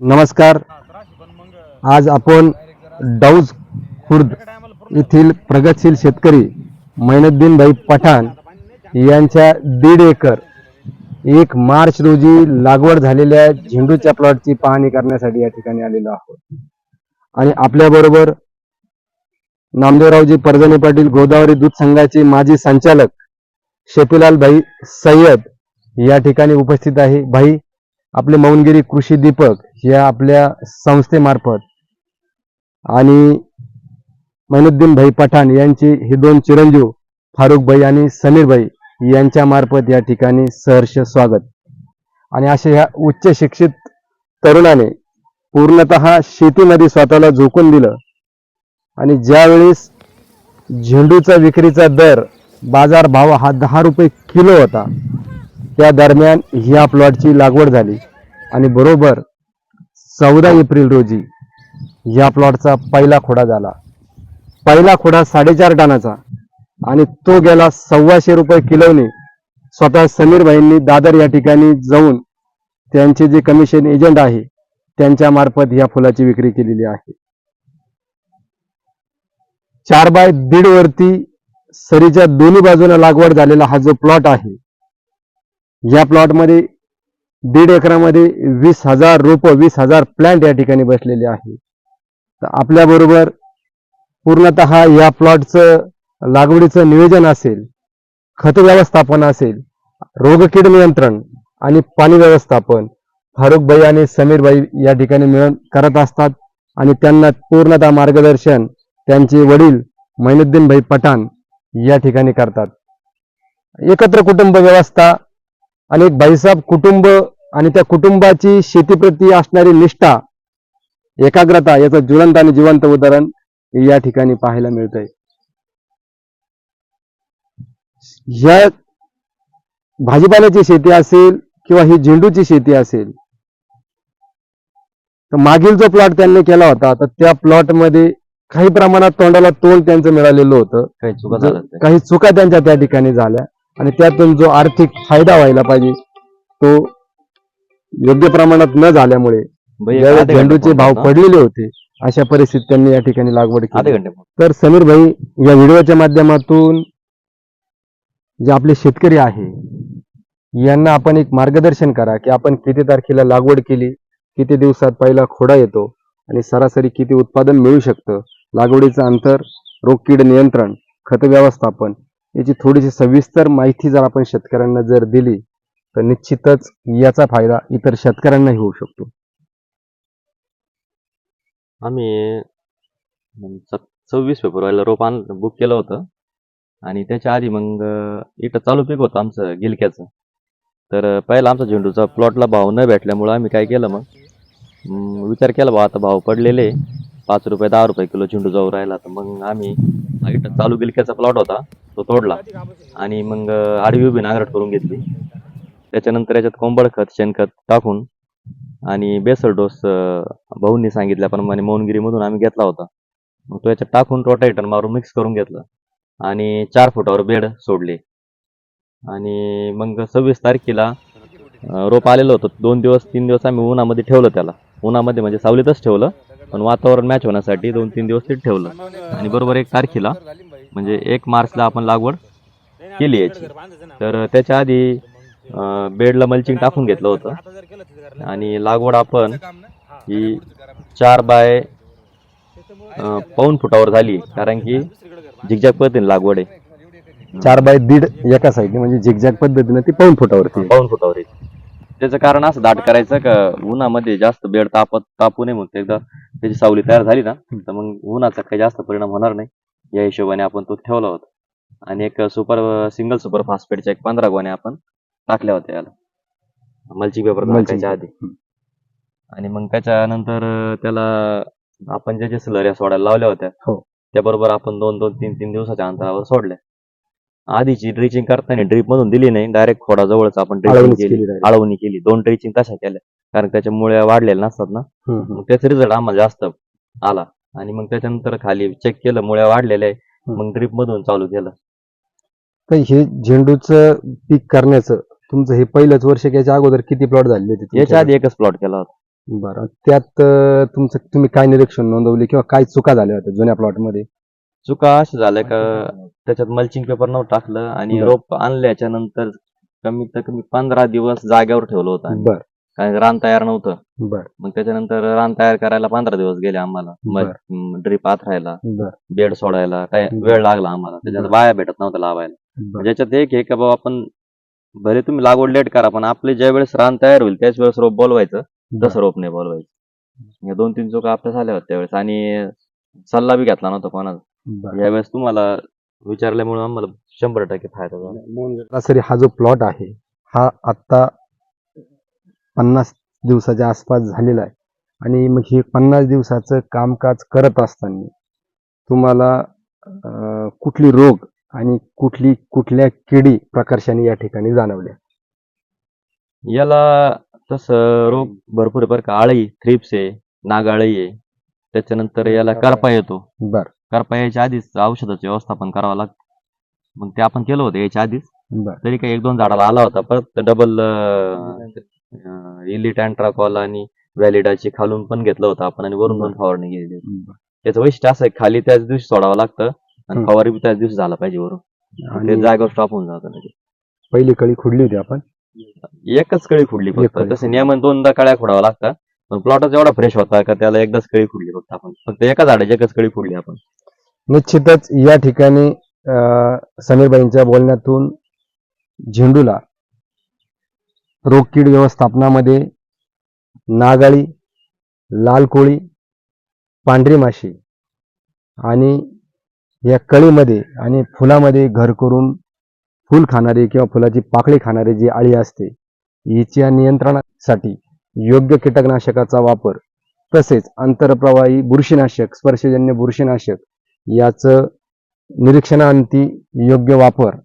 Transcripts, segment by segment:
नमस्कार. आज आपण डौज खुर्द येथील प्रगतशील शेतकरी मैनुद्दीन भाई पठाण यांच्या दीड एकर एक मार्च रोजी लागवड झालेल्या झेंडूच्या प्लॉटची पाहणी करण्यासाठी या ठिकाणी आलेलो आहोत. आणि आपल्याबरोबर नामदेवरावजी परजणे पाटील गोदावरी दूध संघाचे माजी संचालक शेतीलाल भाई सय्यद या ठिकाणी उपस्थित आहे. भाई आपले मौनगिरी कृषी दीपक या आपल्या संस्थेमार्फत आणि मैनुद्दीन भाई पठाण यांचे हे दोन चिरंजीव फारुख भाई आणि समीर भाई यांच्या मार्फत या ठिकाणी सहर्ष स्वागत. आणि अशा ह्या उच्च शिक्षित तरुणाने पूर्णतः शेतीमध्ये स्वतःला झोकून दिलं. आणि ज्यावेळेस झेंडूचा विक्रीचा दर बाजार भाव हा दहा रुपये किलो होता त्या दरम्यान ह्या प्लॉटची लागवड झाली. आणि बरोबर चौदा एप्रिल रोजी या प्लॉटचा पहिला खोडा झाला. पहिला खोडा साडेचार टनाचा आणि तो गेला सव्वाशे रुपये किलोने. स्वतः समीर भाईंनी दादर या ठिकाणी जाऊन त्यांचे जे कमिशन एजंट आहे त्यांच्या मार्फत या फुलाची विक्री केलेली आहे. चार बाय दीड वरती सरीच्या दोन्ही बाजूला लागवड झालेला हा जो प्लॉट आहे या प्लॉटमध्ये दीड एकरामध्ये वीस हजार रोप वीस हजार प्लॅन्ट या ठिकाणी बसलेले आहे. तर आपल्याबरोबर पूर्णत पूर्णतः या प्लॉटचं लागवडीचं नियोजन असेल खत व्यवस्थापन असेल रोगकीड नियंत्रण आणि पाणी व्यवस्थापन फारुखभाई आणि समीरबाई या ठिकाणी मिळून करत असतात आणि त्यांना पूर्णतः मार्गदर्शन त्यांचे वडील मैनुद्दीन भाई पठाण या ठिकाणी करतात. एकत्र कुटुंब व्यवस्था आणि एक भाईसाहेब कुटुंब आणि त्या कुटुंबाची शेतीप्रती असणारी निष्ठा एकाग्रता याचं ज्वलंत आणि जिवंत उदाहरण या ठिकाणी पाहायला मिळतंय. या भाजीपाल्याची शेती असेल किंवा ही झेंडूची शेती असेल तर मागील जो प्लॉट त्यांनी केला होता तर त्या प्लॉटमध्ये काही प्रमाणात तोंडाला तोंड त्यांचं मिळालेलं होतं. काही चुका त्यांच्या त्या ठिकाणी झाल्या. आणि त्यातून जो आर्थिक फायदा व्हायला पाहिजे तो योग्य प्रमाणात न झाल्यामुळे ज्यावेळेस झेंडूचे भाव. पडलेले होते अशा परिस्थितीत त्यांनी या ठिकाणी लागवड केली. तर समीर भाई या व्हिडिओच्या माध्यमातून जे आपले शेतकरी आहे यांना आपण एक मार्गदर्शन करा की आपण किती तारखेला लागवड केली किती दिवसात पहिला खोडा येतो आणि सरासरी किती उत्पादन मिळू शकतं लागवडीचं अंतर रोगकीड नियंत्रण खत व्यवस्थापन याची थोडीशी सविस्तर माहिती जर आपण शेतकऱ्यांना जर दिली तर निश्चितच याचा फायदा इतर शेतकऱ्यांनाही होऊ शकतो. आम्ही सव्वीस फेब्रुवारीला रोप आण बुक केलं होतं. आणि त्याच्या आधी मग इथं चालू पीक होतं आमचं गिलक्याचं. तर पहिला आमचा झेंडूचा प्लॉटला भाव न भेटल्यामुळं आम्ही काय केलं मग? विचार केला बा आता भाव पडलेले. पाच रुपये दहा रुपये किलो झेंडू जाऊ राहिला. तर मग आम्ही चालू गिलक्याचा प्लॉट होता तो तोडला. आणि मग आडवी उभी नांगरट करून घेतली. त्याच्यानंतर याच्यात कोंबड खत शेणखत टाकून आणि बेसल डोस भाऊंनी सांगितल्याप्रमाणे मौनगिरीमधून आम्ही घेतला होता. मग तो याच्यात टाकून रोटायटर मारून मिक्स करून घेतलं. आणि चार फुटावर बेड सोडले. आणि मग सव्वीस तारखेला रोप आलेलं होतं. दोन दिवस तीन दिवस आम्ही उन्हामध्ये ठेवलं त्याला. उन्हामध्ये म्हणजे सावलीतच ठेवलं. पण वातावरण मॅच होण्यासाठी दोन तीन दिवस ते ठेवलं. आणि बरोबर एक तारखेला म्हणजे एक मार्चला आपण लागवड केली याची. तर त्याच्या आधी बेडला मल्चिंग टाकून घेतलं होतं. आणि लागवड आपण ही चार बाय अं, पाऊण फुटावर झाली कारण की झिगझॅग पद्धतीने लागवड आहे. चार बाय दीड एका साईडने म्हणजे झिगझॅग पद्धतीने ती पाऊन फुटावरती. पाऊण फुटावर त्याचं कारण असं दाट करायचं का? उन्हामध्ये जास्त बेड तापत तापू नये म्हणून एकदा त्याची सावली तयार झाली ना तर मग उन्हाचा काही जास्त परिणाम होणार नाही. या हिशोबाने आपण तो ठेवला होता. आणि एक सुपर सिंगल सुपर फॉस्फेटच्या एक पंधरा गोण्या आपण टाकल्या होत्या याला. मल्चिंग पेपर टाकायच्या आधी. आणि मग त्याच्यानंतर त्याला आपण ज्या ज्या स्लऱ्या सोडायला लावल्या होत्या हो. त्याबरोबर आपण दोन दोन तीन तीन दिवसाच्या अंतरावर सोडल्या. आधीची ड्रिचिंग करताना ड्रीप मधून दिली नाही. डायरेक्ट खोडा जवळच आपण ड्रिचिंग आळवणीच केली. केली direct. आळवणी केली. दोन ड्रिचिंग तशा केल्या? कारण त्याच्या मुळ्या वाढलेल्या नसतात ना. मग त्याचा रिझल्ट आम्हाला जास्त आला. आणि मग त्याच्यानंतर खाली चेक केलं मुळ्या वाढलेल्या आहे. मग ड्रीप मधून चालू केलं. तर हे झेंडूचं पीक करण्याचं तुमचं हे पहिलंच वर्ष की याच्या अगोदर किती प्लॉट झाले होते याच्या आधी एकच प्लॉट केला होता. बरं. त्यात अं, तुमचं तुम्ही काय निरीक्षण नोंदवले किंवा काय चुका झाल्या होत्या जुन्या प्लॉटमध्ये चुका अशा झाल्या का त्याच्यात मल्चिंग पेपर नव्हतं टाकलं आणि बरं. रोप आणल्याच्या नंतर कमीत कमी पंधरा दिवस जागेवर ठेवलं होतं आम्ही. बर. कारण रान तयार नव्हतं. बर. मग त्याच्यानंतर रान तयार करायला पंधरा दिवस गेले आम्हाला. ड्रीप आथरायला बर. बेड सोडायला काय बरं. वेळ लागला आम्हाला. त्याच्यात बरं. बाया भेटत नव्हत्या लावायला. बर. ज्याच्यात एक आहे का बाबा आपण भले तुम्ही लागवड लेट करा पण आपले ज्या वेळेस रान तयार होईल त्याच वेळेस रोप बोलवायचं. तसं रोप नाही बोलवायचं. या दोन तीन चुका आपल्या झाल्या होत्या त्यावेळेस. आणि सल्ला बी घेतला नव्हता कोणाचा. यावेळेस तुम्हाला विचारल्यामुळे आम्हाला शंभर टक्के फायदा झाला. सरासरी हा जो प्लॉट आहे हा आत्ता पन्नास दिवसाच्या आसपास झालेला आहे. आणि मग हे पन्नास दिवसाचं कामकाज करत असताना तुम्हाला अं, कुठली रोग आणि कुठली कुठल्या किडी प्रकर्षाने या ठिकाणी जाणवल्या? याला तसं रोग भरपूर आहे बरं का. आळी थ्रिप्स आहे नागाळी आहे. त्याच्यानंतर याला करपा येतो. बर. करपा यायच्या आधीच औषधाचं व्यवस्थापन करावं लागतं. मग ते आपण केलं होतं याच्या आधीच. बर. तरी काही एक दोन झाडाला आला होता परत डबल इलिट अँट्राकॉल आणि व्हॅलिडाची खालून पण घेतलं होतं आपण आणि वरून पण फवारणी केली होती. त्याचं वैशिष्ट्य असं आहे खाली त्याच दिवशी सोडावं लागतं आणि हम्म. फवारी बी त्याच दिवशी झाला पाहिजे वरून. ते आणि जागेवर स्टॉप होऊन जातं म्हणजे पहिली कळी खुडली होती आपण? एकच कळी खुडली एक फक्त कळी. तसे नियमन दोनदा कळ्या खुडावं लागतात. पण प्लॉटच एवढा फ्रेश होता का त्याला एकदाच कळी खुडली फक्त आपण. फक्त एका झाडाची एकच कळी फुडली आपण. निश्चितच या ठिकाणी अं, समीरबाईंच्या बोलण्यातून झेंडूला रोगकीड व्यवस्थापनामध्ये नागाळी लाल कोळी पांढरी माशी आणि या कळीमध्ये आणि फुलामध्ये घर करून फूल खाणारी किंवा फुलाची पाकळी खाणारी जी आळी असते हिच्या नियंत्रणासाठी योग्य कीटकनाशकाचा वापर तसेच आंतरप्रवाही बुरशीनाशक स्पर्शजन्य बुरशीनाशक याचं निरीक्षणाअंती योग्य वापर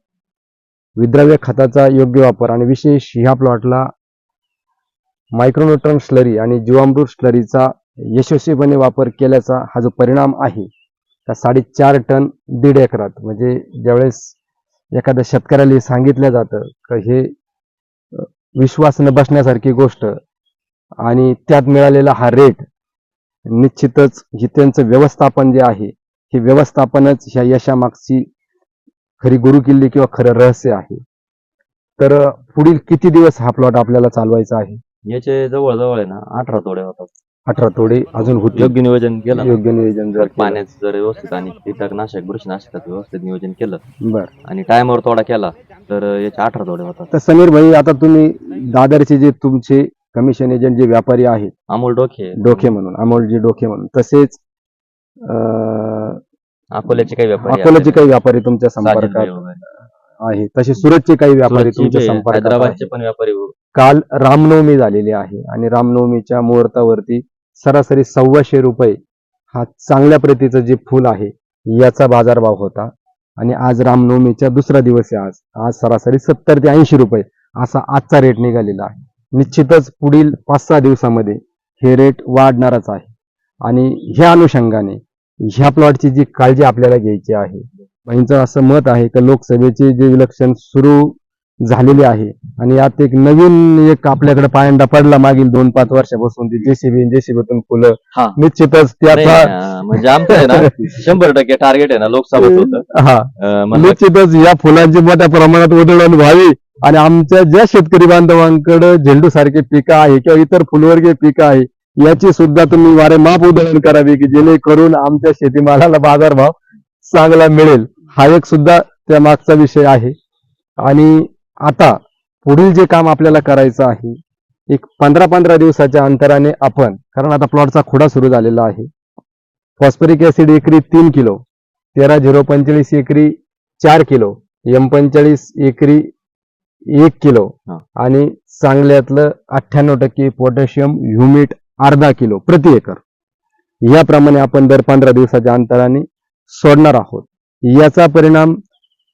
विद्रव्य खताचा योग्य वापर आणि विशेष ह्या प्लॉटला मायक्रोन्युट्रॉन स्लरी आणि जीवामृत स्लरीचा यशस्वीपणे वापर केल्याचा हा जो परिणाम आहे त्या साडेचार टन दीड एकरात म्हणजे ज्यावेळेस एखाद्या शेतकऱ्याला सांगितलं जातं का हे विश्वास न बसण्यासारखी गोष्ट आणि त्यात मिळालेला हा रेट निश्चितच हे त्यांचं व्यवस्थापन जे आहे हे व्यवस्थापनच ह्या यशामागची खरी गुरुकिल्ली किंवा खरं रहस्य आहे. तर पुढील किती दिवस हा प्लॉट आपल्याला चालवायचा आहे? याचे जवळ जवळ आहे ना अठरा तोडे होतात. अठरा तोडे अजून योग्य नियोजन केलं. योग्य नियोजन जर. पाण्याचं जर व्यवस्थित आणि कीटकनाशक बुरशीनाशकाचं व्यवस्थित नियोजन केलं. बर. आणि टायमावर तोडा केला तर याचे अठरा तोडे होतात. तर समीर भाई आता तुम्ही दादरचे जे तुमचे कमिशन एजंट जे व्यापारी आहेत अमोल डोके. डोके म्हणून अमोलजी डोके म्हणून. तसेच अं, अकोल्याचे काही व्यापारी अकोल्याचे आहेत. काही व्यापारी तुमच्या साजिद भाई संपर्कात वगैरे. आहे तसे सुरतचे काही व्यापारी सुरतचे तुमच्या संपर्कात हैदराबादचे. पण व्यापारी काल रामनवमी झालेली आहे आणि रामनवमीच्या मुहूर्तावरती सरासरी सव्वाशे रुपये हा चांगल्या प्रतीचं जे फुल आहे याचा बाजारभाव होता. आणि आज रामनवमीचा दुसरा दिवस आहे आज. आज सरासरी सत्तर ते ऐंशी रुपये असा आजचा रेट निघालेला आहे. निश्चितच पुढील पाच सहा दिवसामध्ये हे रेट वाढणारच आहे आणि ह्या अनुषंगाने ह्या प्लॉटची जी काळजी आपल्याला घ्यायची आहे बाईंचं असं मत आहे की लोकसभेचे जे इलेक्शन सुरू झालेले आहे आणि यात एक नवीन एक आपल्याकडे पायंडा पडला मागील दोन पाच वर्षापासून ती जेसीबी जेसीबीतून फुलं. निश्चितच त्याचा म्हणजे आमचं आहे ना शंभर टक्के टार्गेट आहे ना लोकसभेत होतं. हा. निश्चितच या फुलांची मोठ्या प्रमाणात उधळण व्हावी आणि आमच्या ज्या शेतकरी बांधवांकडे झेंडू सारखे पिकं आहे किंवा इतर फुलवर्गीय पिकं आहे याची सुद्धा तुम्ही वारेमाप उधळण करावी की जेणेकरून आमच्या शेतीमालाला बाजारभाव चांगला मिळेल. हा एक सुद्धा त्या मागचा विषय आहे. आणि आता पुढील जे काम आपल्याला करायचं आहे एक पंधरा पंधरा दिवसाच्या अंतराने आपण कारण आता प्लॉटचा खुडा सुरू झालेला आहे फॉस्फरिक ऍसिड एकरी तीन किलो तेरा झिरो पंचेचाळीस एकरी चार किलो एम पंचेचाळीस एकरी एक किलो. आणि चांगल्यातलं अठ्ठ्याण्णव टक्के पोटॅशियम ह्युमिट अर्धा किलो प्रति एकर याप्रमाणे आपण दर पंधरा दिवसाच्या अंतराने सोडणार आहोत याचा परिणाम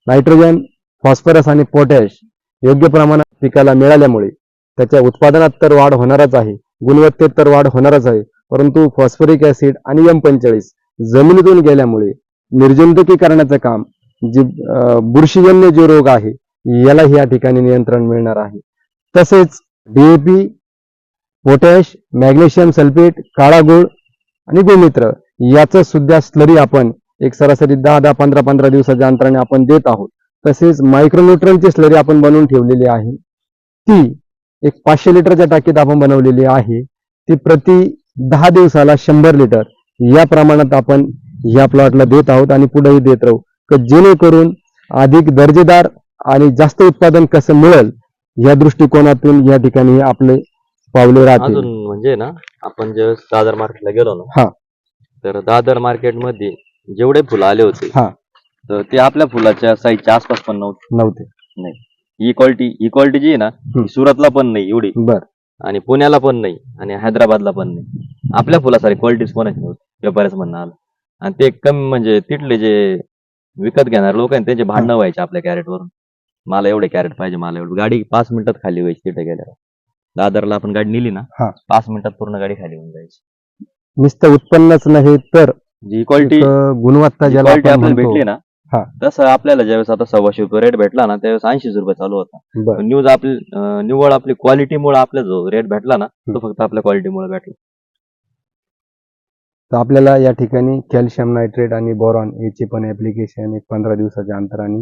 नायट्रोजन फॉस्फरस आणि पोटॅश योग्य प्रमाणात पिकाला मिळाल्यामुळे त्याच्या उत्पादनात तर वाढ होणारच आहे गुणवत्तेत तर वाढ होणारच आहे परंतु फॉस्फरिक ऍसिड आणि यम पंचेचाळीस जमिनीतून गेल्यामुळे निर्जंतुकीकरणाचं काम जे बुरशीजन्य जे रोग आहे याला या ठिकाणी नियंत्रण मिळणार आहे. तसेच डीएपी पोटॅश मॅग्नेशियम सल्फेट काळा गुळ आणि गोमित्र याचं सुद्धा स्लरी आपण एक सरासरी दहा दहा पंधरा पंधरा दिवसाच्या अंतराने आपण देत आहोत. तसेच मायक्रोन्युट्रनची स्लरी आपण बनवून ठेवलेली आहे. ती एक पाचशे लिटरच्या टाकीत आपण बनवलेली आहे. ती प्रति दहा दिवसाला शंभर लिटर. या प्रमाणात आपण या प्लॉटला देत आहोत आणि पुढेही देत राहू. क जेणेकरून अधिक दर्जेदार आणि जास्त उत्पादन कसं मिळेल या दृष्टिकोनातून या ठिकाणी आपले पावले राहतील. अजून म्हणजे ना आपण ज्यावेळेस दादर मार्केटला गेलो हा. ना तर दादर मार्केटमध्ये जेवढे फुलं आले होते हा. तर ते आपल्या फुलाच्या साईजच्या आसपास पण नव्हते. नव्हते. ही क्वालिटी ही क्वालिटी जी आहे ना. ही सुरतला पण नाही एवढी. बर. आणि पुण्याला पण नाही आणि हैदराबादला पण नाही. आपल्या फुलासारी क्वालिटीच कोणाची नव्हती व्यापाऱ्याचं म्हणणं आलं. आणि ते कमी म्हणजे तिथले जे विकत घेणारे लोक आहेत त्यांचे भांडणं व्हायचे आपल्या कॅरेटवरून मला एवढे कॅरेट पाहिजे मला एवढं. गाडी पाच मिनिटात खाली व्हायची तिथे गेल्यावर. दादरला आपण गाडी नेली ना हा. पाच मिनिटात पूर्ण गाडी खाली होऊन जायची. नुसतं उत्पन्नच नाही तर जी क्वालिटी एक गुणवत्ता ज्याला क्वालिटी आपण आपल्याला म्हणतो. भेटली ना हा. तसं आपल्याला ज्यावेळेस आता सव्वाशे रुपये रेट भेटला ना त्यावेळेस ऐंशी रुपये चालू होता. बर. पण न्यूज आपली अं, निव्वळ आपली क्वालिटीमुळे आपला जो रेट भेटला ना तो फक्त आपल्या क्वालिटीमुळे भेटला. तर आपल्याला या ठिकाणी कॅल्शियम नायट्रेट आणि बोरॉन याचे पण ऍप्लिकेशन एक पंधरा दिवसाच्या अंतराने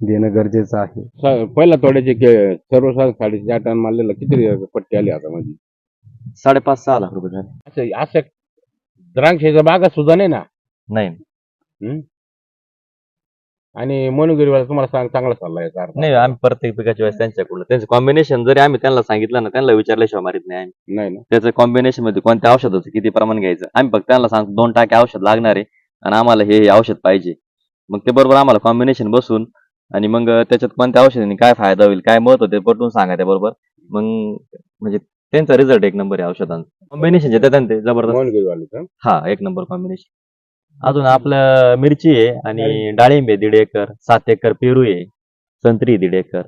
देणं गरजेचं आहे. पहिल्या तोड्याचे सर्वसाधारण साडेचार टन मारलेलं किती पट्टी आली आता म्हणजे साडेपाच सहा लाख रुपये झाले. असं असं द्राक्षाच्या बागा सुद्धा नाही ना? नाही. आणि मनोगिरीवाला तुम्हाला सांग चांगला सल्ला याचा अर्थ. नाही आम्ही प्रत्येक पिकाच्या वेळेस त्यांच्याकडून. त्यांचं कॉम्बिनेशन जरी आम्ही त्यांना सांगितलं ना त्यांना विचारल्याशिवाय मारित नाही आम्ही. नाही ना. त्याचं कॉम्बिनेशनमध्ये कोणत्या औषधाचं किती प्रमाण घ्यायचं? आम्ही फक्त त्यांना सांगतो दोन टाके औषध लागणार आहे आणि आम्हाला हे हे औषध पाहिजे. मग ते बरोबर आम्हाला कॉम्बिनेशन बसून आणि मग त्याच्यात कोणत्या औषधाने काय फायदा होईल काय महत्त्व ते पटवून सांगा त्या बरोबर. मग म्हणजे त्यांचा रिझल्ट एक नंबर आहे औषधांचा. कॉम्बिनेशन जे देतात ना ते जबरदस्त. मनोगिरीवाले हा एक नंबर कॉम्बिनेशन अजून आपलं मिरची आहे आणि डाळिंब आहे दीड एकर सात एकर पेरू आहे संत्री दीड एकर.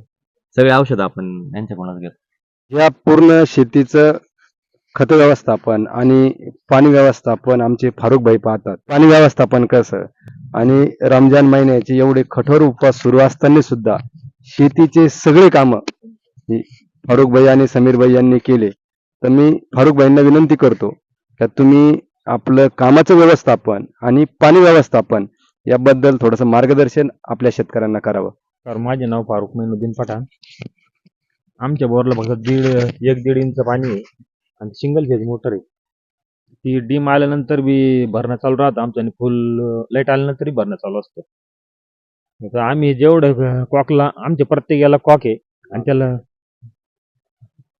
सगळे औषध आपण यांच्याकडूनच घेतो? या पूर्ण शेतीचं खत व्यवस्थापन आणि पाणी व्यवस्थापन आमचे फारुकभाई पाहतात. पाणी व्यवस्थापन कसं? आणि रमजान महिन्याचे एवढे कठोर उपवास सुरू असताना सुद्धा शेतीचे सगळे कामं फारुकभाई आणि समीरभाई यांनी केले. तर मी फारुकभाईंना विनंती करतो का तुम्ही आपलं कामाचं व्यवस्थापन आणि पाणी व्यवस्थापन याबद्दल थोडंसं मार्गदर्शन आपल्या शेतकऱ्यांना करावं. तर माझे नाव फारुख मेनुद्दीन पठाण. आमच्या बोरला फक्त दीड एक दीड इंच पाणी आहे आणि सिंगल फेज मोटर आहे. ती डीम आल्यानंतर बी भरणं चालू राहतं. आमचं आणि फुल लाइट आल्यानंतरही भरणं चालू असतं. तर आम्ही जेवढं कॉकला आमच्या प्रत्येक याला कॉक आहे आणि त्याला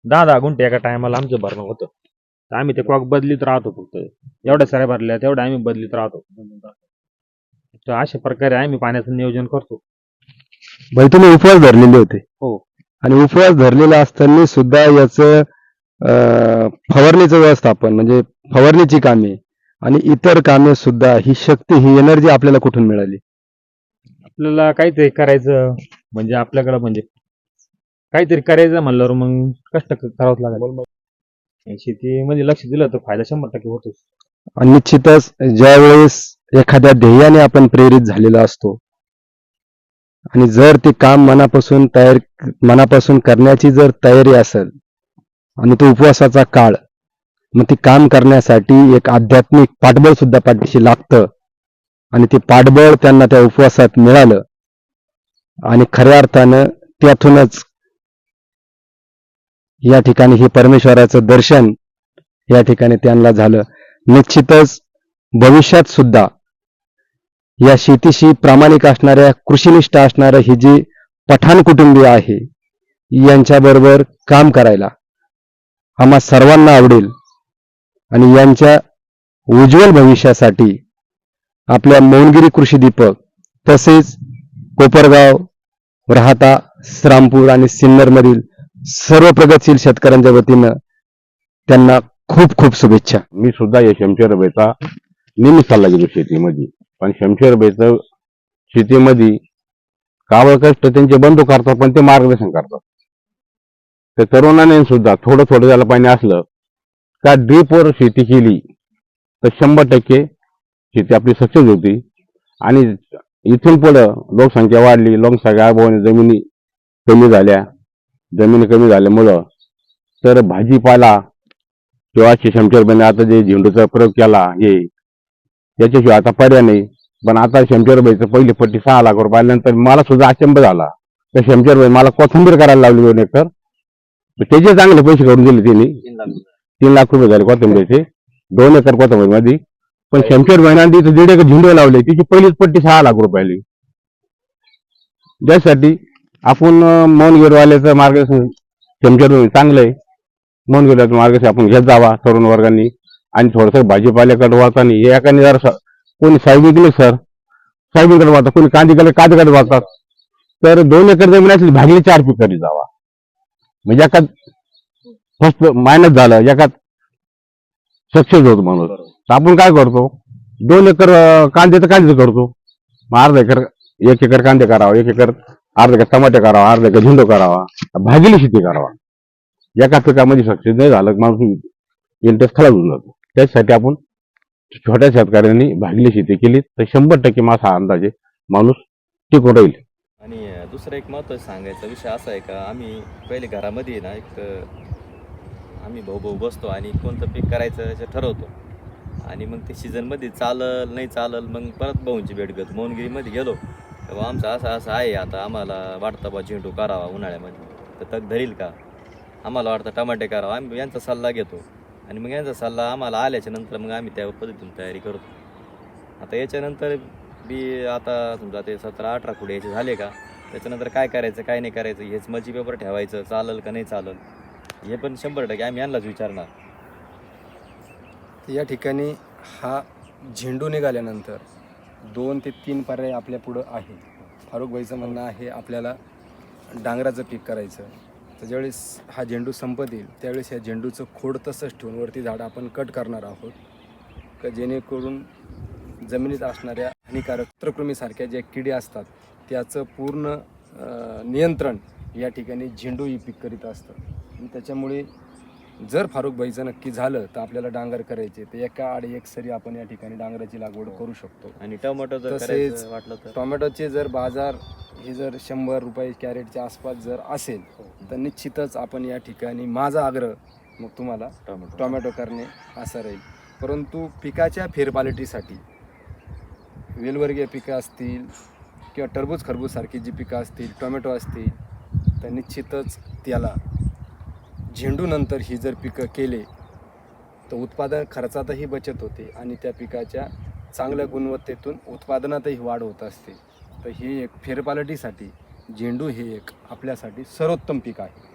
दहा दहा गुंठे एका टायमाला आमचं भरणं होतं. आम्ही ते कॉक बदलीत राहतो फक्त. एवढ्या साऱ्या भरल्या तेवढ्या आम्ही बदलीत राहतो. तर अशा प्रकारे आम्ही पाण्याचं नियोजन करतो. भाई तुम्ही उपवास धरलेले होते. हो. आणि उपवास धरलेला असताना सुद्धा याचं फवारणीचं व्यवस्थापन म्हणजे फवारणीची कामे आणि इतर कामे सुद्धा ही शक्ती ही एनर्जी आपल्याला कुठून मिळाली? आपल्याला काहीतरी करायचं म्हणजे आपल्याकडं म्हणजे काहीतरी करायचं म्हणल्यावर मग कष्ट करावंच लागेल. शेतीमध्ये म्हणजे लक्ष दिलं तर फायदा शंभर टक्के होतोच. आणि निश्चितच ज्या वेळेस एखाद्या ध्येयाने आपण प्रेरित झालेला असतो आणि जर ते काम मनापासून तयार मनापासून करण्याची जर तयारी असेल आणि तो उपवासाचा काळ मग ते काम करण्यासाठी एक आध्यात्मिक पाठबळ सुद्धा पाठीशी लागतं आणि ते पाठबळ त्यांना त्या उपवासात मिळालं आणि खऱ्या अर्थानं त्यातूनच या ठिकाणी हे परमेश्वराचं दर्शन या ठिकाणी त्यांना झालं. निश्चितच भविष्यात सुद्धा या शेतीशी प्रामाणिक असणाऱ्या कृषीनिष्ठ असणारं ही जी पठाण कुटुंबीय आहे यांच्याबरोबर काम करायला आम्हा सर्वांना आवडेल. आणि यांच्या उज्ज्वल भविष्यासाठी आपल्या मौनगिरी कृषी दीपक तसेच कोपरगाव राहता श्रामपूर आणि सिन्नरमधील सर्व प्रगतशील शेतकऱ्यांच्या वतीनं त्यांना खूप खूप शुभेच्छा. मी सुद्धा या शमशेरबाईचा नेहमी सल्ला घेतो शेतीमध्ये. पण शमशेरबाईचं शेतीमध्ये कावळ कष्ट त्यांचे बंधू करतात पण ते मार्गदर्शन करतात. तर तरुणाने सुद्धा थोडं थोडं ज्याला पाणी असलं का ड्रीपवर शेती केली तर शंभर टक्के शेती आपली सक्सेस होती. आणि इथून पुढं लोकसंख्या वाढली लोकसंख्या जमिनी कमी झाल्या. जमीन कमी झाल्यामुळं तर भाजीपाला किंवा शमशेरबाईने आता जे झेंडूचा प्रयोग केला हे त्याच्याशिवाय आता पर्याय नाही. पण आता शमशेरबाईचं पहिली पट्टी सहा लाख रुपये आल्यानंतर मला सुद्धा अचंब झाला. तर शमशेरबाई मला कोथंबीर करायला लावली दोन एकर. त्याचे चांगले पैसे करून दिले त्यांनी तीन लाख रुपये. झाले कोथंबीरचे. दोन एकर कोथंबीरमध्ये पण शमशेर महिन्यांनी तिथे दीड एकर झेंडू लावले. तिची पहिलीच पट्टी सहा लाख रुपये आली त्यासाठी आपण मौन गिरवाल्याचं मार्गदर्शन शमशेर चांगलं आहे मौनगिरवाल्याचं मार्गदर्शन आपण घेत जावा तरुण वर्गांनी. आणि थोडंसं भाजीपाल्याकडे वळताना हे एकाने जर कोणी कोणी साहेबीकडे सर. साहेबीकडे वाहतात कोणी कांदीकडे कांदीकडे वाहतात तर दोन एकर जमीन असली भागली चार पीक करी जावा. म्हणजे एकात फर्स्ट मायनस झालं एकात सक्सेस होतो म्हणून तर आपण काय करतो? दोन एकर कांदे तर कांदे करतो. मग अर्धा एकर एक एकर कांदे करावा एक एकर अर्धा एकर टमाटे करावा अर्धा एकर झेंडू करावा भागीली शेती करावा. एका पिकामध्ये सक्सेस नाही झालं माणूस इंटरेस्ट खराब होऊन जातो. त्याचसाठी आपण छोट्या शेतकऱ्यांनी भागली शेती केली तर शंभर टक्के मासा अंदाजे माणूस टिकून राहील. आणि दुसरा दुसरं एक महत्त्वाचं सांगायचा विषय असा आहे का आम्ही पहिले घरामध्ये ना एक आम्ही भाऊ भाऊ बसतो आणि कोणतं पीक करायचं असं ठरवतो. आणि मग ते सीझनमध्ये चालल नाही चालल मग परत भाऊंची भेट घेतो. मौनगिरीमध्ये गेलो तेव्हा आमचं असं असं आहे आता आम्हाला वाटतं बा झेंडू करावा उन्हाळ्यामध्ये. तर तग धरील का? आम्हाला वाटतं टमाटे करावा आम्ही यांचा सल्ला घेतो. आणि मग यांचा सल्ला आम्हाला आल्याच्यानंतर मग आम्ही त्या पद्धतीने तयारी करतो. आता याच्यानंतर बी आता समजा ते सतरा अठरा कुठे याचे झाले का? त्याच्यानंतर काय करायचं काय नाही करायचं? हेच मल्ची पेपर ठेवायचं चालल का नाही चालल? हे पण शंभर टक्के आम्ही यांनाच विचारणार. या ठिकाणी हा झेंडू निघाल्यानंतर दोन ते तीन पर्याय आपल्या पुढं आहे. फारुकबाईचं म्हणणं आहे आपल्याला डांगराचं पीक करायचं. तर ज्यावेळेस हा झेंडू संपत येईल त्यावेळेस या झेंडूचं खोड तसंच ठेवून वरती झाड आपण कट करणार आहोत. का जेणेकरून जमिनीत असणाऱ्या हानिकारक त्रकृमीसारख्या ज्या किडी असतात त्याचं पूर्ण नियंत्रण या ठिकाणी झेंडू ही पीक करीत असतं. आणि त्याच्यामुळे जर फारुकबाईचं नक्की झालं तर आपल्याला डांगर करायचे तर एका आड एक सरी आपण या ठिकाणी डांगराची लागवड करू शकतो. आणि टोमॅटो जर तसेच वाटलं तर? टोमॅटोचे जर बाजार हे जर शंभर रुपये कॅरेटच्या आसपास जर असेल तर निश्चितच आपण या ठिकाणी माझा आग्रह मग तुम्हाला टोमॅटो टोमॅटो करणे असं राहील. परंतु पिकाच्या फेरपालटीसाठी वेलवर्गीय पिकं असतील किंवा टरबूज खरबूजसारखी जी पिकं असतील टोमॅटो असतील तर निश्चितच त्याला झेंडूनंतर ही जर पिकं केले तर उत्पादन खर्चातही बचत होते आणि त्या पिकाच्या चांगल्या गुणवत्तेतून उत्पादनातही वाढ होत असते. तर हे एक फेरपालटीसाठी झेंडू हे एक आपल्यासाठी सर्वोत्तम पीक आहे.